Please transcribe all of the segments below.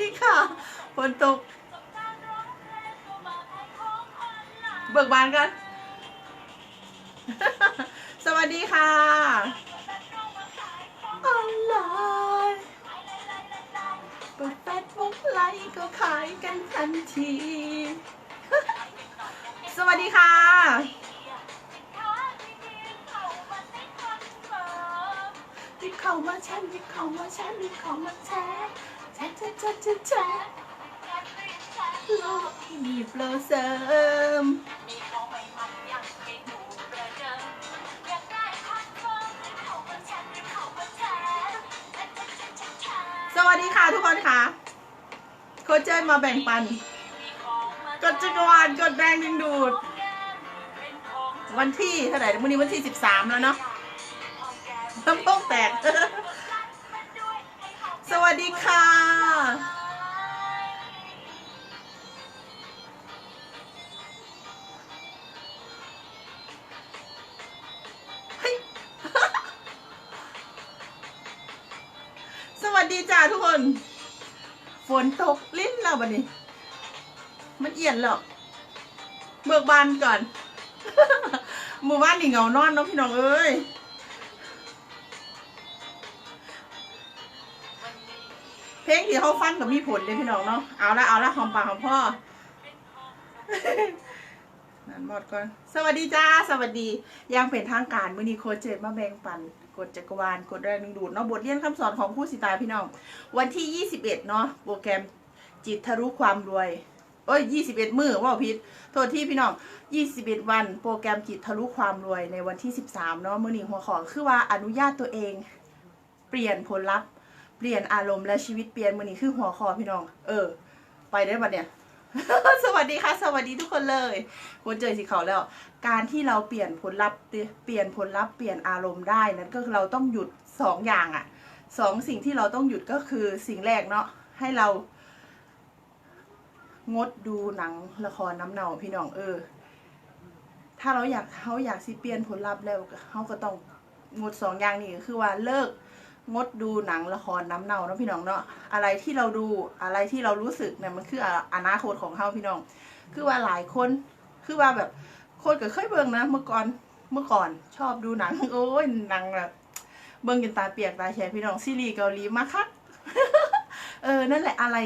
ดีค่ะฝนตก เบิกบานกัน สวัสดีค่ะออนไลน์เปิดแฟซบุ๊กไลค์ก็ขายกันทันที สวัสดีค่ะรีบเข้ามาแชร์รีบเข้ามาแชร์รีบเข้ามาแชร์ ชร์แชร์แชร์แชร์แชร์โลกที่มีโปรเสริมสวัสดีค่ะทุกคนค่ะ โคเจนมาแบ่งปัน กดจักรวาลกดแดงดึงดูด วันที่เท่าไหร่วันนี้วันที่ 13 แล้วเนาะลำโพงแตก สวัสดีค่ะเฮ้ยสวัสดีจ้าทุกคน ฝนตกลิ้นเราบันนี้ มันเอียนหรอก เบิกบานก่อน หมู่บ้านนี่เหงานอนเนาะพี่น้องเอ้ย เพลงที่เขาฟังกับมีผลเลยพี่น้องเนาะเอาละเอาละหอมปากหอมพ่อนั่นหมดก่อนสวัสดีจ้าสวัสดียังเป็นทางการมือนีโคเจมาแบ่งปันกดจักรวาลกดแรงดึงดูดเนาะบทเรียนคำสอนของผู้สิตายพี่น้อง วันที่ 21 เนาะโปรแกรมจิตทะลุความรวยเอ้ย21 มือว่าผิดโทษที่พี่น้อง 21 วัน โปรแกรมจิตทะลุความรวยในวันที่ 13 เนาะมือนีหัวข้อคือว่าอนุญาตตัวเอง เปลี่ยนผลลัพธ์ เปลี่ยนอารมณ์และชีวิตเปลี่ยนมือนี้คือหัวข้อพี่น้อง เออ ไปได้ปะเนี่ย สวัสดีค่ะ สวัสดีทุกคนเลยคนเจอสีเขาแล้ว การที่เราเปลี่ยนผลลัพธ์เปลี่ยนผลลัพธ์เปลี่ยนอารมณ์ได้นั้นก็คือเราต้องหยุดสองอย่างอะสองสิ่งที่เราต้องหยุดก็คือสิ่งแรกเนาะให้เรา งดดูหนังละครน้ำเนาพี่น้องเออ ถ้าเราอยากเขาอยากสิเปลี่ยนผลลัพธ์แล้วเขาก็ต้องงดสองอย่างนี้ก็คือว่าเลิก งดดูหนังละครน้ำเน่าเนาะพี่น้องเนาะอะไรที่เราดูอะไรที่เรารู้สึกเนี่ยมันคืออนาคตของเขาพี่น้อง คือว่าหลายคนคือว่าแบบคนก็เคยเบิ่งนะเมื่อก่อนเมื่อก่อนชอบดูหนังโอ้ยหนังแบบเบิ่งจนตาเปียกตาแฉะพี่น้องซีรีส์เกาหลีมาคักเออ นั่นแหละอะไร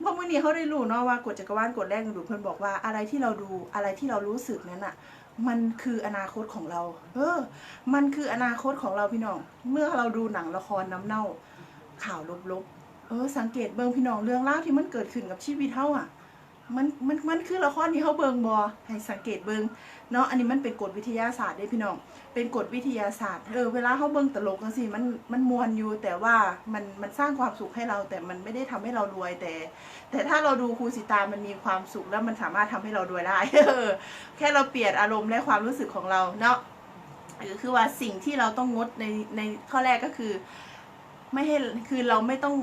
เพราะมื่อนี้เขาได้รู้เนาะว่ากฎจักรวาลกฎแรกดูเพิ่นบอกว่าอะไรที่เราดูอะไรที่เรารู้สึกนั้นอะ มันคืออนาคตของเรา เออ มันคืออนาคตของเราพี่น้อง เมื่อเราดูหนังละครน้ำเน่า ข่าวลบๆ เออ สังเกตเบิ่งพี่น้องเรื่องเล่าที่มันเกิดขึ้นกับชีวิตเท่าอะ มันมันมันคือละครที่เฮาเบิงบ่ให้สังเกตเบิงเนาะอันนี้มันเป็นกฎวิทยาศาสตร์ด้พี่น้อง เป็นกฎวิทยาศาสตร์เออเวลาเฮาเบิงตลกจังซี่มันมันมวนอยู่ แต่ว่ามันมันสร้างความสุขให้เราแต่มันไม่ได้ทำให้เรารวยแต่ แต่ถ้าเราดูครูสิตามันมีความสุขแล้วมันสามารถทำให้เรารวยได้เออแค่เราเปลี่ยนอารมณ์และความรู้สึกของเราเนาะหรือคือว่าสิ่งที่เราต้องงดในในข้อแรกก็คือ ไม่ให้คือเราไม่ต้อง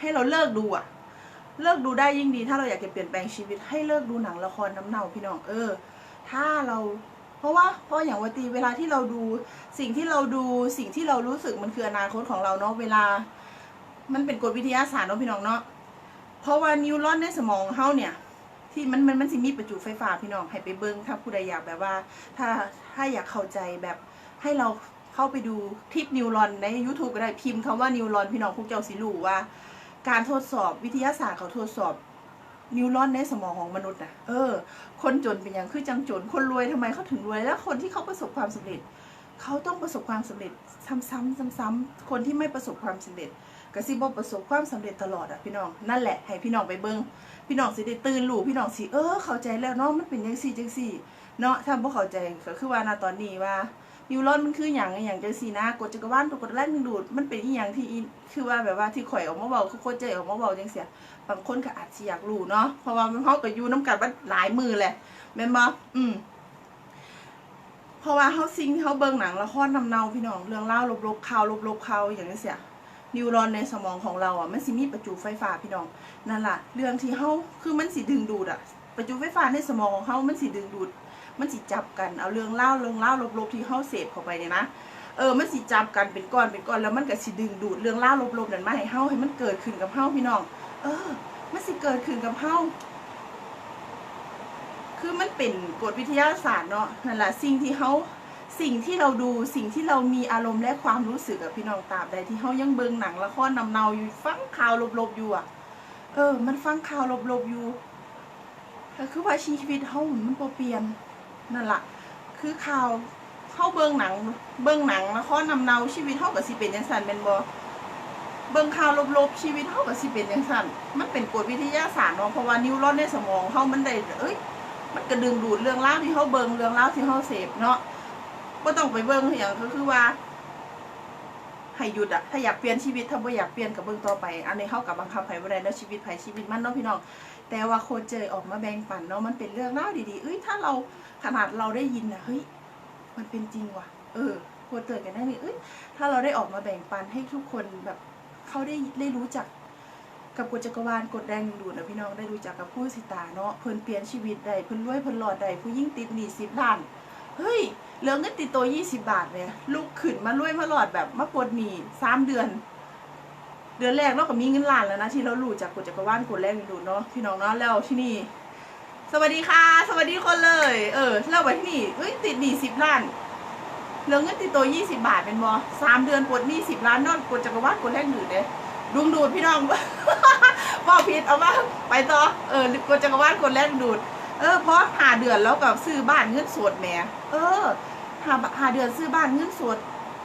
ให้เราเลิกดูอะ เลิกดูได้ยิ่งดี ถ้าเราอยากจะเปลี่ยนแปลงชีวิตให้เลิกดูหนังละครน้ำเน่าพี่น้องเออ ถ้าเราเพราะว่าเพราะอย่างวันตีเวลาที่เราดูสิ่งที่เราดูสิ่งที่เรารู้สึกมันคืออนาคตของเราเนาะเวลา มันเป็นกฎวิทยาศาสตร์เนาะพี่น้องเนาะเพราะว่านิวรอนในสมองเฮาเนี่ย ที่มันมันมันสิมีประจุไฟฟ้าพี่น้องให้ไปเบิ้งถ้าผู้ใดอยากแบบว่า ถ้าถ้าอยากเข้าใจแบบให้เราเข้าไปดูคลิปนิวรอนใน YouTube ก็ได้พิมพ์คำว่านิวรอนพี่น้องพวกเจ้าสิรู้ว่า การทดสอบวิทยาศาสตร์เขาทดสอบนิวรอนในสมองของมนุษย์นะเออ คนจนเป็นอย่างคือจังจน คนรวยทำไมเขาถึงรวย แล้วคนที่เขาประสบความสำเร็จ เขาต้องประสบความสำเร็จ ซ้ำๆซ้ำๆคนที่ไม่ประสบความสำเร็จก็สิบประสบความสำเร็จตลอดอะพี่น้องนั่นแหละให้พี่น้องไปเบิ่งพี่น้องสิได้ตื่นรู้พี่น้องสิเออเข้าใจแล้วเนาะมันเป็นจังซี่จังซี่เนาะถ้าบ่เข้าใจก็คือว่าณตอนนี้ว่า นิวรอนมันคืออย่างอย่างจังซีนะกฎจักรวาลตัวกฎแรกดึงดูดมันเป็นอีหยังที่คือว่าแบบว่าที่ข่อยออกมาเว้าคือโคตรใจออกมาเว้าจังซี่บางคนก็อาจสิอยากรู้เนาะเพราะว่ามันเฮาก็อยู่นํกันมาหลายมือแหละแม่นบ่อืมเพราะว่าเฮาสิ่งเฮาเบิ่งหนังละครนำเนาพี่น้องเรื่องเล่าลบๆข่าวลบๆข่าวอย่างนี้เสียนิวรอนในสมองของเราอะมันสิมีประจุไฟฟ้าพี่น้องนั่นแหละเรื่องที่เฮาคือมันสิดึงดูดอะประจุไฟฟ้าในสมองของเฮามันสิดึงดูด มันสิจับกันเอาเรื่องเล่าเรื่องเล่าลบๆที่เฮาเสพเข้าไปเนี่ยนะเออมันสิจับกันเป็นก้อนเป็นก้อนแล้วมันก็สิดึงดูดเรื่องเล่าลบๆนั่นมาให้เฮาให้มันเกิดขึ้นกับเฮาพี่น้อง เออ มันสิเกิดขึ้นกับเฮาคือมันเป็นกฎวิทยาศาสตร์เนาะนั่นแหละสิ่งที่เฮาสิ่งที่เราดูสิ่งที่เรามีอารมณ์และความรู้สึกกับพี่น้องตาบใดที่เฮายังเบิงหนังละครนำเนาอยู่ฟังข่าวลบๆอยู่อะ เออ มันฟังข่าวลบๆอยู่ก็คือว่าชีวิตเฮามันเปลี่ยน นั่นละคือข่าวเฮาเบิ่งหนัง เบิ่งหนังละครนำเนาชีวิตเฮาก็สิเป็นจังซั่นแม่นบ่เบิ่งข่าวลบๆชีวิตเฮาก็สิเป็นจังซั่นมันเป็นกฎวิทยาศาสตร์เนาะเพราะว่านิวรอนในสมองเฮามันได้เอ้ย มันก็ดึงดูดเรื่องราที่เฮาเบิ่งเรื่องราที่เฮาเสพเนาะบ่ต้องไปเบิ่งอย่างก็คือว่าให้หยุดอะถ้าอยากเปลี่ยนชีวิตถ้าบ่อยากเปลี่ยนกับเบิ่งต่อไป อันนี้เฮากับบังคับไผบ่ได้แล้วชีวิตไผชีวิตมันเนาะพี่น้อง แต่ว่าโคเจยออกมาแบ่งปันเนาะมันเป็นเรื่องเล่าดีๆ เอ้ยถ้าเราขนาดเราได้ยินนะเฮ้ยมันเป็นจริงว่ะ เออโคเจยกันได้นี่เอ้ยถ้าเราได้ออกมาแบ่งปันให้ทุกคนแบบเขาได้ได้รู้จักกับกฎจักรวาลกฎแรงดึงดูดนะพี่น้องได้รู้จักกับผู้สิตาเนาะเพิ่นเปลี่ยนชีวิตได้เพิ่นรวยเพิ่นหลอดได้ผู้ยิ่งติดหนี้สิบล้านเฮ้ยเหลือเงินติดตัวยี่สิบาทเนี่ยลูกขึ้นมารวยมาหลอดแบบมาปลดหนี้สามเดือน เดือนแรกเราก็มีเงินล้านแล้วนะที่เรารู้จากกฎจักรวาลกฎแรงดึงดูดเนาะพี่น้องเนาะแล้วที่นี่ สวัสดีค่ะ สวัสดีคนเลย เออแล้วไปที่นี่เฮ้ยติดหนี้สิบล้านเหลือเงินติดตัวยี่สิบาทเป็นบอสามเดือนปลดหนี้สิบล้านนอนกฎจักรวาลกฎแรงดูดเลยดวงดูดพี่น้องว่าผิดเอาว่าไปต่อเออกฎจักรวาลกฎแรงดูด เออเพราะหาเดือนแล้วกับซื้อบ้านเงินสดแหมเออหาหาเดือนซื้อบ้านเงินสด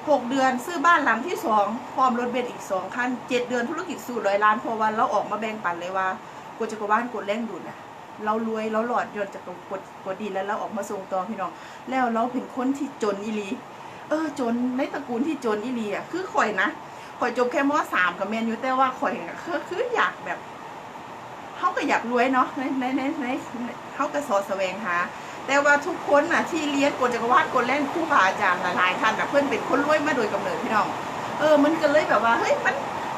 หกเดือนซื้อบ้านหลังที่สองพร้อมรถเบนซ์อีกสองคันเจ็ดเดือนธุรกิจสู่ร้อยล้านพอวันเราออกมาแบ่งปันเลยว่ากฎจักรวาลกฎแรงดูดนะเรารวยเราหลอดยนจากกฎกฎดีแล้วเราออกมาส่งต่อพี่น้อง แล้วเราเป็นคนที่จนอีลี เออจนในตระกูลที่จนอีลีอะคือข่อยนะข่อยจบแค่มสามกับแมนอยู่แต่ว่าข่อยคือคืออยากแบบเขาก็อยากรวยเนาะในในในในเขาก็สอดแสวงหา แต่ว่าทุกคนน่ะที่เรียนกฎจักรวาลกฎเล่นครู่บาอาจารย์หลายๆท่านน่ะเพื่อนเป็นคนรวยมาโดยกำเนิดพี่น้อง เออมันก็เลยแบบว่าเฮ้ยมัน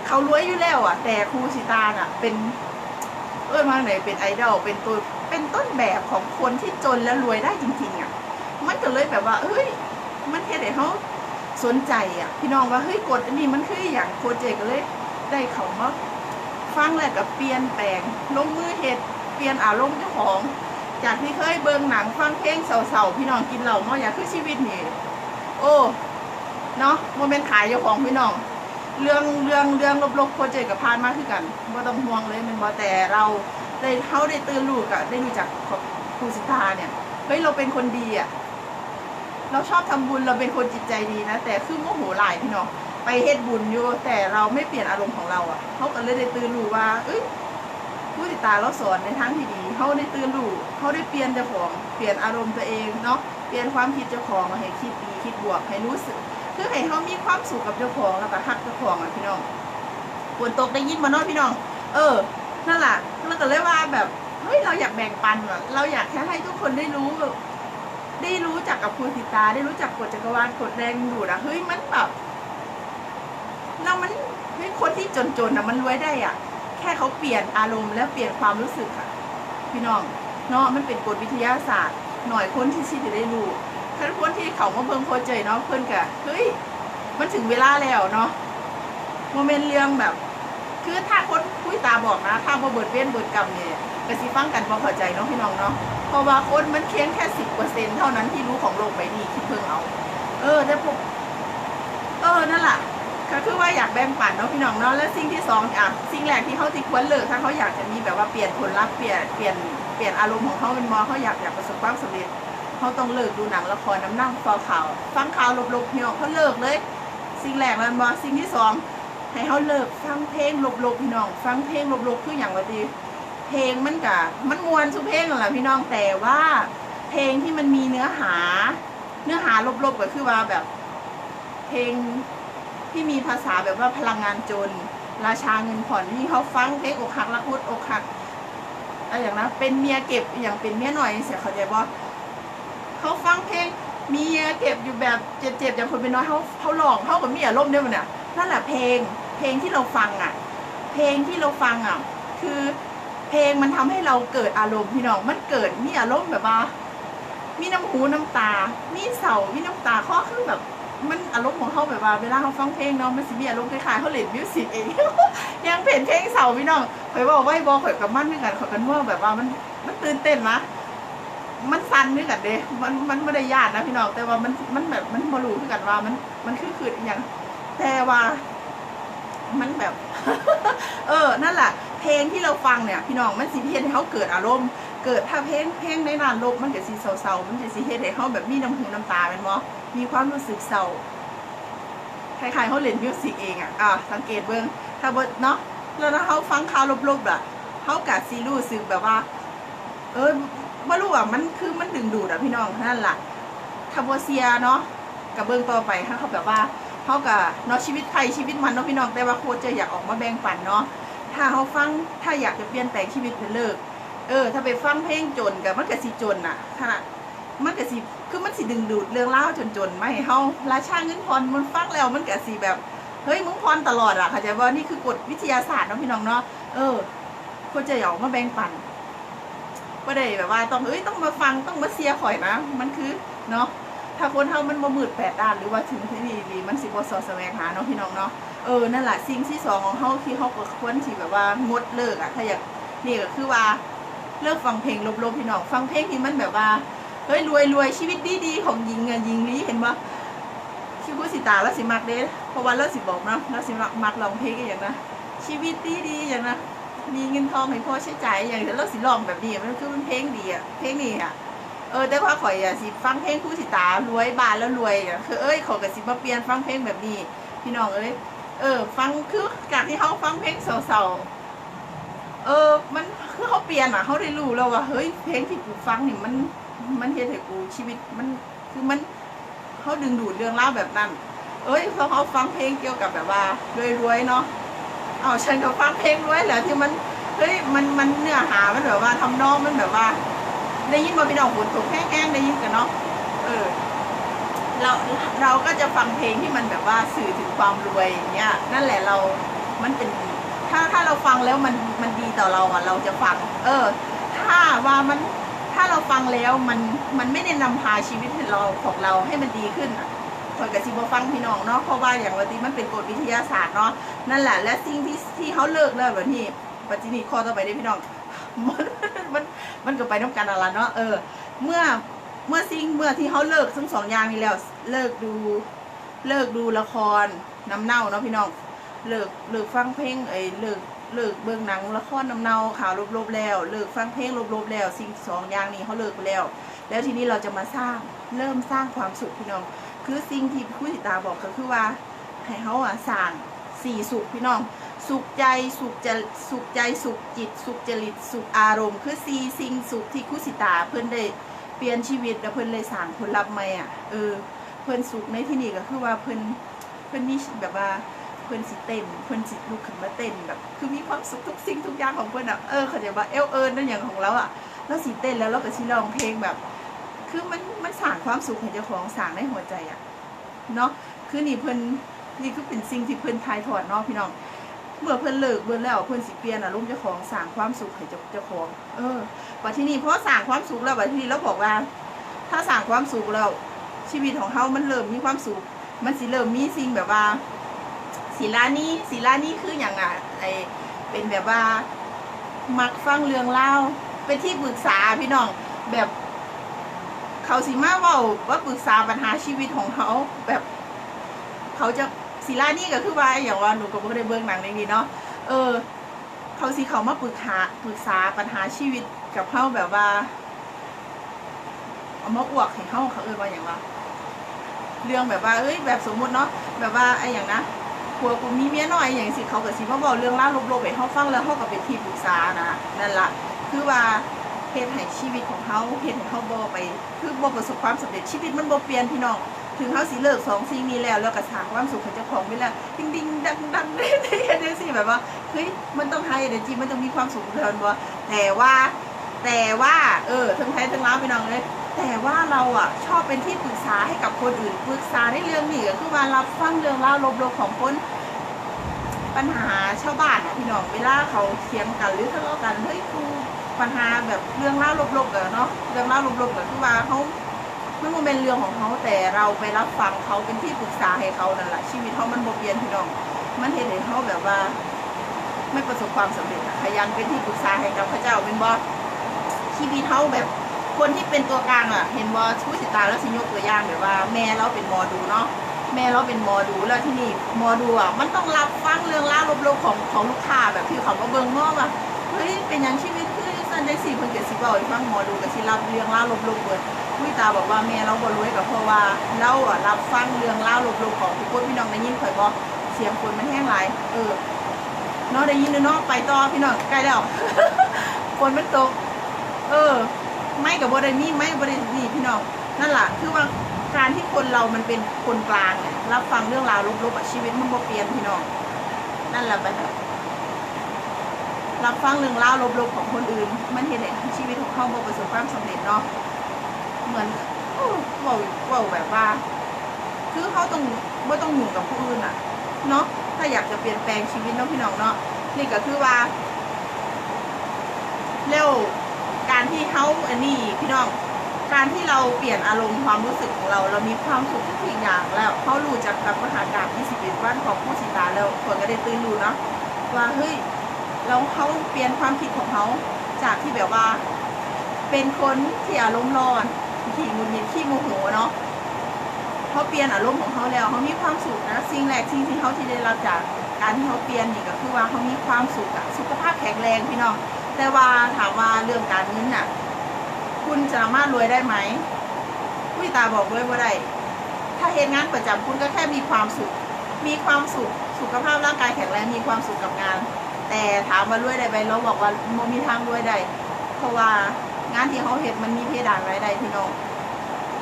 เขารวยอยู่แล้วอะ แต่ครูสิตาน่ะ เป็น เออมาไหนเป็นไอดอลเป็นตัวเป็นต้นแบบของคนที่จนแล้วรวยได้จริงๆอะมันก็เลยแบบว่าเฮ้ยมันแค่เดี๋ยวเขาสนใจอะ พี่น้องว่าเฮ้ยกฎอันนี้มันคืออย่างโปรเจกต์ก็เลยได้เขามาฟังแล้วก็เปลี่ยนแปลงลงมือเฮ็ดเปลี่ยนอารมณ์เจ้าของ จากที่เคยเบิ่งหนังฟังเพลงเศร้าๆพี่น้องกินเหล้าเมาอยากคือชีวิตนี่โอ้เนาะโมเมนต์ขายเจ้าของพี่น้อง เรื่องเรื่องเรื่องลบๆโปรเจกต์กับพานมากคือกันบ่ต้องห่วงเลยมันบ่แต่เราได้เฮาได้ตื่นรู้กะได้รู้จักครูสิตาเนี่ยเฮ้ยเราเป็นคนดีอะเราชอบทำบุญเราเป็นคนจิตใจดีนะ แต่คือโมโหหลายพี่น้องไปเฮ็ดบุญอยู่แต่เราไม่เปลี่ยนอารมณ์ของเราอะเขาก็เลยได้ตื่นรู้ว่าเอ้ย ผู้ติดตามเราสอนในทางที่ดีเขาได้ตื่นรู้เขาได้เปลี่ยนเจ้าของเปลี่ยนอารมณ์ตัวเองเนาะเปลี่ยนความคิดเจ้าของมาให้คิดดีคิดบวกให้รู้สึกคือให้เขามีความสุขกับเจ้าของแล้วก็ฮักเจ้าของอะพี่น้องฝนตกได้ยินมาเนาะพี่น้อง เออนั่นแหละแล้วก็เลยว่าแบบเฮ้ยเราอยากแบ่งปันอะเราอยากแค่ให้ทุกคนได้รู้แบบได้รู้จักกับคุณติตา ได้รู้จักกฎจักรวาลกฎแรงดูดอะเฮ้ยมันแบบเรามันเฮ้ยคนที่จนๆนะมันรวยได้อะ ค่เขาเปลี่ยนอารมณ์และเปลี่ยนความรู้สึกค่ะ พี่น้องเนาะมันเป็นกฎวิทยาศาสตร์ หน่อยคนที่ชีจะได้รู้ถ้าคนที่เขามาเพิ่งโคเจยเนาะเพิ่นกะเฮ้ยมันถึงเวลาแล้วเนาะโมเมนต์เรื่องแบบ คือถ้าคนคุยตาบอกนะถ้าบ่เบิดเว้นเบิดกรรมเนี่ยก็สิฟังกันบ่เข้าใจเนาะพี่น้องเนาะเพราะว่าคนมันเพียงแค่สิบเปอร์เซ็นเท่านั้นที่รู้ของโลกใบนี้คิดเพิ่งเอา เออแต่พวกเออนั่นแหละ ก็คือว่าอยากแบ่งปันเนาะพี่น้องเนาะแล้วสิ่งที่สองอะสิ่งแรกที่เขาที่ควรเลิกถ้าเขาอยากจะมีแบบว่าเปลี่ยนผลลัพธ์เปลี่ยนเปลี่ยนเปลี่ยนอารมณ์ของเขาเป็นมอเขาอยากอยากประสบความสำเร็จเขาต้องเลิกดูหนังละครน้ำนั่งฟังข่าวฟังข่าวลบๆเพี่น้องเขาเลิกเลย สิ่งแรกมันบอสิ่งที่สองให้เขาเลิกฟังเพลงลบๆพี่น้อง ฟังเพลงลบๆคืออย่างว่าดีเพลงมันกะมันมวนทุเพลงแหละพี่น้องแต่ว่าเพลงที่มันมีเนื้อหา เนื้อหาลบๆก็คือว่าแบบ เพลง ที่มีภาษาแบบว่าพลังงานจน ราชาเงินผ่อนที่เขาฟังเพลงอกหักรักพุดอกหักอะไรอย่างนะเป็นเมียเก็บอย่างเป็นเมียหน่อยเสียเขาใจบ่เขาฟังเพลงเมียเก็บอยู่แบบเจ็บๆอย่างคนเป็นน้อยเขาเขาหลองเขากับเมีอารมณ์ด้วยมันเนี่ยนั่นแหละเพลงเพลงที่เราฟังอะ เพลงที่เราฟังอะคือเพลงมันทำให้เราเกิดอารมณ์พี่น้องมันเกิดมีอารมณ์แบบว่า มีน้ำหูน้ำตา มีเสามีน้ำตาข้อคือแบบ มันอารมณ์ของเขาแบบว่าเวลาเขาฟังเพลงเนาะมันสิมีอารมณ์คล้ายๆเขาเล่นมิวสิกเอง ยังเพลงเพลงเสาพี่น้องข่อยบอกว่าไอ้บอข่อยกับมันด้วยกันข่อยกันว่าแบบว่ามันมันตื่นเต้นมะมันสั่นด้วยกันเด้มันมันไม่ได้ยากนะพี่น้องแต่ว่ามันมันแบบมันมารู้ด้วยกันว่ามันมันคือคืออย่างแต่ว่า มันแบบ เออ นั่นแหละเพลงที่เราฟังเนี่ย พี่น้องมันสิเฮ็ดให้เขาเกิดอารมณ์เกิดถ้าเพลงเพลงในนานลบมันจะสิเศร้าๆมันจะสิเฮ็ดให้เขาแบบมีน้ำหูน้ำตาเป็นบ่ มีความรู้สึกเศร้าคล้ายๆเขาเล่นมิวสิกเองอะอะสังเกตเบิ่งถ้าเบิดเนาะแล้วถ้าเขาฟังข่าวลบๆอะเขากะสิรู้สึกแบบว่า เออบ่รู้อะมันคือมันดึงดูดอะพี่น้องนั่นแหละคาโบเซียเนาะกับเบิ่งต่อไปถ้าเขาแบบว่าเขากับเนาะชีวิตใครชีวิตมันเนาะพี่น้องแต่ว่าโคจะอยากออกมาแบ่งปันเนาะถ้าเขาฟังถ้าอยากจะเปลี่ยนแปลงชีวิตเพื่อเลิก เออ ถ้าไปฟังเพลงจนกับมันก็สิจนน่ะขนาด มันก็สิคือมันสิดึงดูดเรื่องเล่าจนๆไม่เฮาราชาเงินพรมันฟังแล้วมันก็สิแบบเฮ้ยมึงพรตลอดอะเข้าใจว่านี่คือกฎวิทยาศาสตร์เนาะพี่น้องเนาะเออคชจะอยากอกมาแบ่งปันก็ได้แบบว่าต้องเอ้ยต้องมาฟังต้องมาเสียข่อยนะ มันคือเนาะถ้าคนเฮามันบ่มืดแปดด้านหรือว่าถึงที่นี่ดีมันสิบ่สอดแสวงหาเนาะพี่น้องเนาะเออนั่นแหละสิ่งที่สองของเฮาที่เฮาก็ควรสิแบบว่างดเลิกอะถ้าอยากนี่ก็คือว่าเลิกฟังเพลงลบๆพี่น้องฟังเพลงที่มันแบบว่า เฮ้ยรวยรวยชีวิตดีๆของหญิงอะหญิงลีเห็นปะคิวคุสิตาแล้วสิมักเด้เพราะว่าเราสิบอกนาะเราสิมักมักร้องเพลงอย่างนะชีวิตดีๆอย่างนะมีเงินทองให้พ่อใช้จ่ายอย่างแต่เราสิร้องแบบนี้มันคือมันเพลงดีอะเพลงนี้อะเออแต่ว่าข่อยอะสิฟังเพลงคู่สิตารวยบานแล้วรวยอะคือเอ้ยขอยก็สิมาเปลี่ยนฟังเพลงแบบนี้ พี่น้องเอ้ยเออ ฟังคือจากที่เขาฟังเพลงเศร้าๆเออ มันคือเขาเปลี่ยนอะเขาได้รู้แล้วว่าเฮ้ยเพลงที่กูฟังนี่มัน มันเฮ็ดให้กูชีวิตมันคือมันเขาดึงดูดเรื่องราวแบบนั้น เอ้ยพอเขาฟังเพลงเกี่ยวกับแบบว่ารวยๆเนาะเอาฉันก็ฟังเพลงรวยแหละที่มันเฮ้ยมันมันเนื้อหามันแบบว่าทำนองมันแบบว่า ได้ยินมาพี่น้องฝนตกแห้งๆได้ยินกันเนาะเออ เราเราก็จะฟังเพลงที่มันแบบว่าสื่อถึงความรวยอย่างเงี้ยนั่นแหละเรา มันเป็นถ้าถ้าเราฟังแล้วมันมันดีต่อเราอะเราจะฟัง เออ ถ้าว่ามัน ถ้าเราฟังแล้วมันมันไม่ได้นำพาชีวิตเราของเราให้มันดีขึ้นคอยกับซีบฟังพี่น้องเนาะเพราะว่าอย่างวันนี้มันเป็นกฎวิทยาศาสตร์เนาะนั่นแหละและสิ่งที่ที่เขาเลิกแล้วแบบนี้ปัจจุบันข้อต่อไปได้พี่น้องมันมันมันก็ไปน้ำกันอะไรเนาะเออ เมื่อเมื่อซิงเมื่อที่เขาเลิกทั้งสองอย่างนี้แล้วเลิกดูเลิกดูละครน้ำเน่าเนาะพี่น้องเลิกเลิกฟังเพลงเอ้เลิก เลิกเบิ่งหนังละครน้ำเน่าข่าวลบๆแล้ว เลิกฟังเพลงลบๆแล้ว สิ่งสองอย่างนี้เขาเลิกไปแล้ว แล้วทีนี้เราจะมาสร้างเริ่มสร้างความสุขพี่น้อง คือสิ่งที่ผู้ติดตาบอกก็คือว่าให้เขาอะสร้างสี่สุขพี่น้อง สุขใจสุขจะสุขใจสุขจิต สุขจริตสุขอารมณ์ คือสี่สิ่งสุขที่คุสิตาเพื่อนได้เปลี่ยนชีวิตแล้วเพื่อนเลยสร้างผลลัพธ์ใหม่อะเออเพื่อนสุขในที่นี้ก็คือว่าเพื่อนเพื่อนมีแบบว่า เพื่อนสิเต้นเพื่อนสิลุกขึ้นมาเต้นแบบคือมีความสุขทุกสิ่งทุกอย่างของเพื่อนอะเออเขาจะว่าเอลเอิญนั่นอย่างของเราอะแล้วสิเต้นแล้วเราก็สิร้องเพลงแบบ คือมันมันสร้างความสุขให้เจ้าของสร้างในหัวใจอะเนาะคือนี่เพื่อนนี่คือเป็นสิ่งที่เพื่อนทายถอดเนาะพี่น้องเมื่อเพื่อนเลิกเบิ่นแล้วเพื่อนสิเปลี่ยนอารมณ์เจ้าของสร้างความสุขให้เจ้าเจ้าของเออบัดทีนี้เพราะสร้างความสุขแล้วบัดทีนี้เราบอกว่า ถ้าสร้างความสุขแล้วชีวิตของเขามันเริ่มมีความสุข มันสิเริ่มมีสิ่งแบบว่า ศิลานี้ศิลานี้คืออย่างอะไอเป็นแบบว่ามักฟังเรื่องเล่าเป็นที่ปรึกษาพี่น้องแบบเขาสิมาว่าว่าปรึกษาปัญหาชีวิตของเขาแบบเขาจะศิลานี่ก็คือว่าอย่างว่าหนูก็ไม่ได้เบิ่งหนังเรื่องนี้เนาะเออ เขาสิเขามาปรึกษาปรึกษาปัญหาชีวิตกับเขาแบบว่าเอามาอวกให้เขาเขาเอ่ยว่าอย่างว่า เรื่องแบบว่าเอ้ยแบบสมมุติเนาะแบบว่าไอ้อย่างนะ ผัวกูมีเมียน้อยอย่างสิเขาก็สิมาบอกเรื่องเล่าลบๆให้เขาฟังแล้วเขาก็เป็นที่ปรึกษานะนั่นละคือว่าเฮ็ดให้ชีวิตของเขาเฮ็ดให้เขาบ่ไป คือบ่ประสบความสำเร็จชีวิตมันบ่เปลี่ยนพี่น้อง ถึงเขาสิเลิกสองสิ่งนี้แล้ว แล้วก็สร้างความสุขให้เจ้าของไปแล้วดิ้งดิ้งดังดังได้ได้ได้สิแบบว่าเฮ้ยมันต้องไฮเดจีมันต้องมีความสุขเท่านั้นบ่แต่ว่า แต่ว่า เออทั้งไทยทั้งลาวพี่น้องเลย แต่ว่าเราอะชอบเป็นที่ปรึกษาให้กับคนอื่นปรึกษาในเรื่องนี้ก็คือว่ารับฟังเรื่องราวลบๆของคนปัญหาชาวบ้านอะพี่น้องเวลาเขาเถียงกันหรือทะเลาะกันเฮ้ยกูปัญหาแบบเรื่องราวลบๆอเนาะเรื่องราวลบๆก็คือว่าเขาไมันบ่เป็นเรื่องของเขาแต่เราไปรับฟังเขาเป็นที่ปรึกษาให้เขานั่นแหละชีวิตเขามันบ่เปลี่ยนพี่น้อง มันเห็นให้เขาแบบว่า ไม่ประสบความสำเร็จอะขยันเป็นที่ปรึกษาให้กับพระเจ้าเป็นบอชีวิตเขาแบบ คนที่เป็นตัวกลางอะ เห็นบอผู้สิตาแล้วสิยกตัวอย่างแบบว่า แม่เราเป็นหมอดูเนาะแม่เราเป็นหมอดูแล้วที่นี่หมอดูอะมันต้องรับฟังเรื่องราวลบๆของของลูกค้าแบบที่เขาก็เบิ่งเนาะว่าเฮ้ยเป็นอย่างชีวิตคือสันได้สี่คนเกิดสิบเบาอีกฟังหมอดูกับสิรับเรื่องราวลบๆเบิดผู้ตาบอกว่าแม่เราบ่รวยกับเพราะว่าเราอะรับฟังเรื่องราวลบๆของทุกคนพี่น้องได้ยินข่อยบ่เสียงคนมันแห้งหลเออเนาะได้ยินเนาะไปต่อพี่น้องใกล้แล้วฝนมันตก เออ ไม่กับบได้มีไม่บได้ดีพี่น้องนั่นแหละคือว่าการที่คนเรามันเป็นคนกลางเนี่ยรับฟังเรื่องราวลบๆชีวิตมันบ่เปลี่ยนพี่น้องนั่นแหละไปแบบรับฟังเรื่องราวลบๆของคนอื่น มันเห็นให้ชีวิตของเขาบ่ประสบความสำเร็จเนาะเหมือนว่าว่าแบบว่า คือเขาต้องไม่ต้องอยู่กับผู้อื่นอะเนาะถ้าอยากจะเปลี่ยนแปลงชีวิตเนาะพี่น้องเนาะนี่ก็คือว่าแล้ว การที่เขาอันนี้พี่น้อง การที่เราเปลี่ยนอารมณ์ความรู้สึกของเรา เรามีความสุขทุกสิ่งอย่างแล้วเขารู้จักกับมหากาบ21วันของผู้ศิตาแล้วคนก็ได้ตื่นรู้เนาะว่าเฮ้ยเราเขาเปลี่ยนความคิดของเขาจากที่แบบว่า เป็นคนที่อารมณ์ร้อนที่หงุดหงิดที่โมโหเนาะเขาเปลี่ยนอารมณ์ของเขาแล้วเขามีความสุขนะสิ่งแรกสิ่งที่เขาที่ได้รับจากการที่เขาเปลี่ยนนี่ก็คือว่าเขามีความสุขอะสุขภาพแข็งแรงพี่น้อง แต่ว่าถามว่าเรื่องการเงินน่ะ คุณจะสามารถรวยได้ไหมผู้ตาบอกเลยว่าได้ถ้าเห็นงานประจำคุณก็แค่มีความสุข มีความสุข สุขภาพร่างกายแข็งแรง มีความสุขกับงาน แต่ถามว่ารวยได้ไหมเราบอกว่าโมมีทางรวยได้ เพราะว่างานที่เขาเห็นมันมีเพดานรายได้พี่น้อง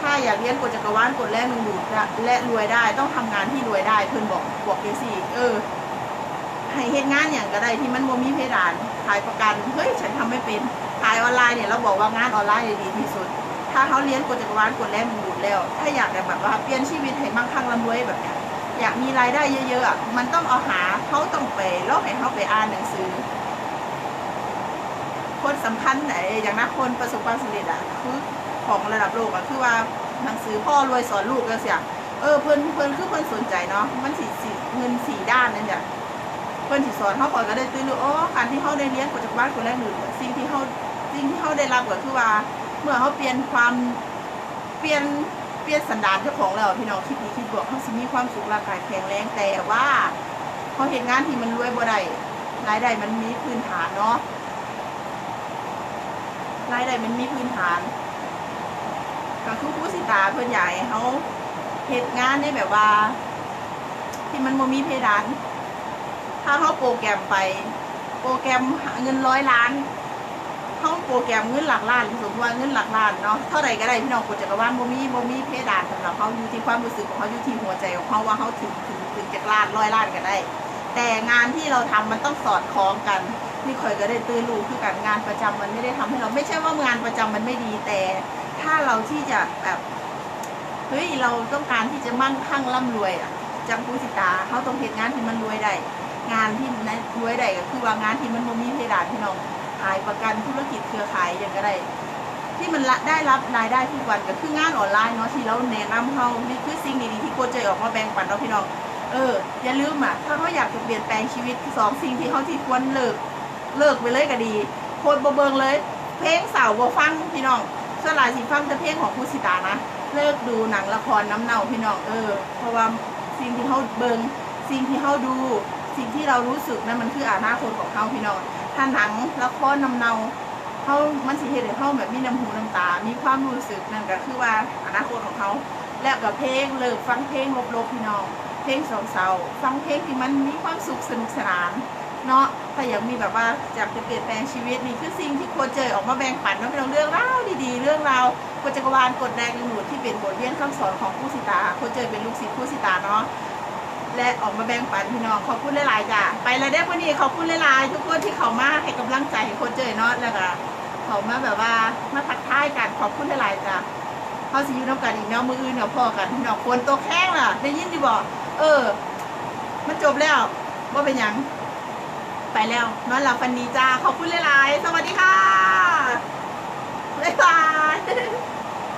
ถ้าอยากเรียนกฎจักรวาลกฎแรกหนึ่งดูดและรวยได้ต้องทำงานที่รวยได้ เพื่อนบอกบอกเดซี่ เออ ให้เฮ็ดงานอย่างก็ได้ที่มันบ่มีเพดานขายประกันเฮ้ยฉันทำไม่เป็นขายออนไลน์เนี่ยเราบอกว่างานออนไลน์ดีที่สุด ถ้าเขาเรียนกฎจักรวาลกฎแรกมันหยุดแล้ว ถ้าอยากแบบว่าเปลี่ยนชีวิตให้มั่งคั่งร่ำรวยแบบนี้อยากมีรายได้เยอะๆมันต้องเอาหาเขาต้องไปแล้วให้เขาไปอ่านหนังสือคนสำคัญไหนอย่างนักคนประสบความสำเร็จอะคือของระดับโลกอะคือว่าหนังสือพ่อรวยสอนลูกก็เสียเออเพิ่นเพิ่นคือเพิ่นสนใจเนาะมันสีสีเงินสีด้านนั่นจ้ะ พื่อนที่สอนเขาก่อนก็ได้ตื่นรู้อ๋อการที่เขาได้เรียนกฎจากบ้านคนแรกหนึ่งสิ่งที่เขาสิ่งที่เขาได้รับก็คือว่า เมื่อเขาเปลี่ยนความเปลี่ยนเปลี่ยนสันดานเจ้าของแล้วพี่น้องคิดดีคิดบวกเขาสิมีความสุขร่างกายแข็งแรงแต่ว่าเขาเห็นงานที่มันรวยบ่ได้รายได้มันมีพื้นฐานเนาะรายได้มันมีพื้นฐานก็คือผู้สิตาเพื่อนใหญ่เขาเหตุงานในแบบว่า ที่มันบ่มีเพดาน ถ้าเขาโปรแกรมไป โปรแกรมเงินร้อยล้านเขาโปรแกรมเงินหลักล้านสมมติว่าเงินหลักล้านเนาะเท่าไรก็ได้พี่น้องกดจักรวาลบ่มีบ่มีเพดานสำหรับเขาอยู่ที่ความรู้สึกของเขาอยู่ที่หัวใจของเขาว่าเขาถึงถึงถึงจักรล้านร้อยล้านก็ได้ แต่งานที่เราทำมันต้องสอดคล้องกันนี่คอยก็ได้ตื่นรู้คือกันงานประจำมันไม่ได้ทำให้เราไม่ใช่ว่างานประจำมันไม่ดีแต่ถ้าเราที่จะแบบเฮ้ยเราต้องการที่จะมั่งคั่งร่ำรวยอะจังผู้สิตาเขาต้องเห็นงานที่มันรวยได้ งานที่ในรวยได้ก็คือว่างานที่มันบ่มีเพดานพี่น้องขายประกันธุรกิจเครือข่ายอย่างก็ได้ ที่มันละได้รับรายได้ทุกวันก็คืองานออนไลน์เนาะที่เราแนะนำเขานี่คือสิ่งดีๆที่โคเจออกมาแบ่งปันเราพี่น้องเอออย่าลืมอะถ้าเขาอยากจะเปลี่ยนแปลงชีวิตสองสิ่งที่เขาที่ควรเลิกเลิกไปเลยก็ดีโคตรบ่เบิงเลย เพลงสาวบ่ฟังพี่น้องสลายสิฟังแต่เพลงของผู้สิตานะเลิกดูหนังละครน้ำเน่าพี่น้องเออ เพราะว่าสิ่งที่เขาเบิงสิ่งที่เขาดู สิ่งที่เรารู้สึกนั่นมันคืออานาคตของเขาพี่น้องถ้าหนังละครนำเนาเขามันสิเฮ็ดให้เขาแบบมีน้ำหูน้ำตา มีความรู้สึกนั่นก็คือว่าอนาคตของเขา แล้วกับเพลงเลิกฟังเพลงลบๆพี่น้อง เพลงเศร้าๆฟังเพลงที่มันมีความสุขสนุกสนานเนาะถ้าอยากมีแบบว่าอยากจะเปลี่ยนแปลงชีวิตนี่คือสิ่งที่โคชเจอออกมาแบ่งปันว่าเป็นเรื่องราวดีๆ เรื่องราวกฎจักรวาลกฎแดงหนุดที่เป็นบทเรียนคำสอนของผู้สิตาโคชเจอเป็นลูกศิษย์ผู้สิตาเนาะ และออกมาแบ่งปันพี่น้องขอบคุณหลายๆจ้ะไปแล้วเด้อวันนี้ขอบคุณหลายๆทุกคนที่เขามาให้กำลังใจให้คชเจอเนาะแล้วก็เขามาแบบว่ามาทักทายกันขอบคุณหลายๆจ้ะเขาสิอยู่น้ำกันอีกเนาะมืออื่นเนาะพ่อกันพี่น้องคนตัวแข้งล่ะได้ยินดีบอกเออ มันจบแล้วว่าเป็นยังไปแล้วนอนหลับฝันดีจ้าขอบคุณหลายๆสวัสดีค่ะบ๊ายบาย